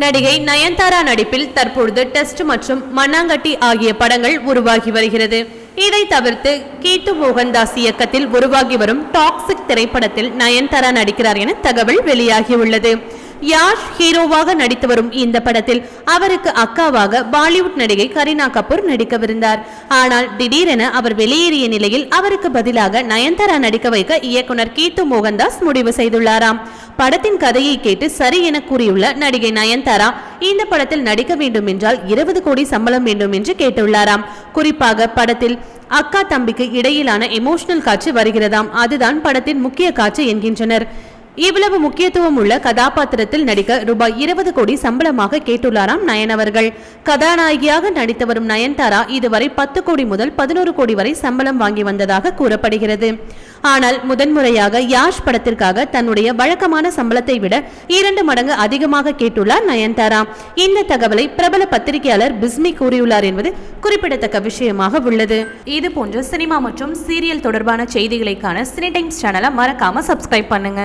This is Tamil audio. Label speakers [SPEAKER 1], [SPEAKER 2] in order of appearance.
[SPEAKER 1] நடிகை நயன்தாரா நடிப்பில் தற்பொழுது டெஸ்ட் மற்றும் மண்ணாங்கட்டி ஆகிய படங்கள் உருவாகி வருகிறது. இதை தவிர்த்து கீத்து மோகன்தாஸ் இயக்கத்தில் உருவாகி வரும் டாக்ஸிக் திரைப்படத்தில் நயன்தாரா நடிக்கிறார் என தகவல் வெளியாகியுள்ளது. யாஷ் ஹீரோவாக நடித்து வரும் இந்த படத்தில் அவருக்கு அக்காவாக பாலிவுட் நடிகை கரீனா கபூர் நடிக்கவிருந்தார். ஆனால் திடீரென அவர் வெளியேறிய நிலையில் அவருக்கு பதிலாக நயன்தாரா நடிக்க வைக்க இயக்குனர் கீத்து மோகன்தாஸ் முடிவு செய்துள்ளாராம். படத்தின் கதையை கேட்டு சரி என கூறியுள்ள நடிகை நயன்தாரா இந்த படத்தில் நடிக்க வேண்டும் என்றால் இருபது கோடி சம்பளம் வேண்டும் என்று கேட்டுள்ளாராம். குறிப்பாக படத்தில் அக்கா தம்பிக்கு இடையிலான எமோஷனல் காட்சி வருகிறதாம். அதுதான் படத்தின் முக்கிய காட்சி என்கின்றனர். இவ்வளவு முக்கியத்துவம் உள்ள கதாபாத்திரத்தில் நடிக்க ரூபாய் இருபது கோடி சம்பளமாக கேட்டுள்ளாராம் நயன் அவர்கள். கதாநாயகியாக நடித்து வரும் நயன்தாரா இதுவரை பத்து கோடி முதல் பதினோரு கோடி வரை சம்பளம் வாங்கி வந்ததாக கூறப்படுகிறது. ஆனால் முதன்முறையாக யாஷ் படத்திற்காக தன்னுடைய வழக்கமான சம்பளத்தை விட இரண்டு மடங்கு அதிகமாக கேட்டுள்ளார் நயன்தாரா இந்த தகவலை பிரபல பத்திரிகையாளர் பிஸ்மி கூறியுள்ளார் என்பது குறிப்பிடத்தக்க விஷயமாக உள்ளது. இது போன்ற சினிமா மற்றும் சீரியல் தொடர்பான செய்திகளைக்கான சினி டைம்ஸ் சேனலை மறக்காம சப்ஸ்கிரைப் பண்ணுங்க.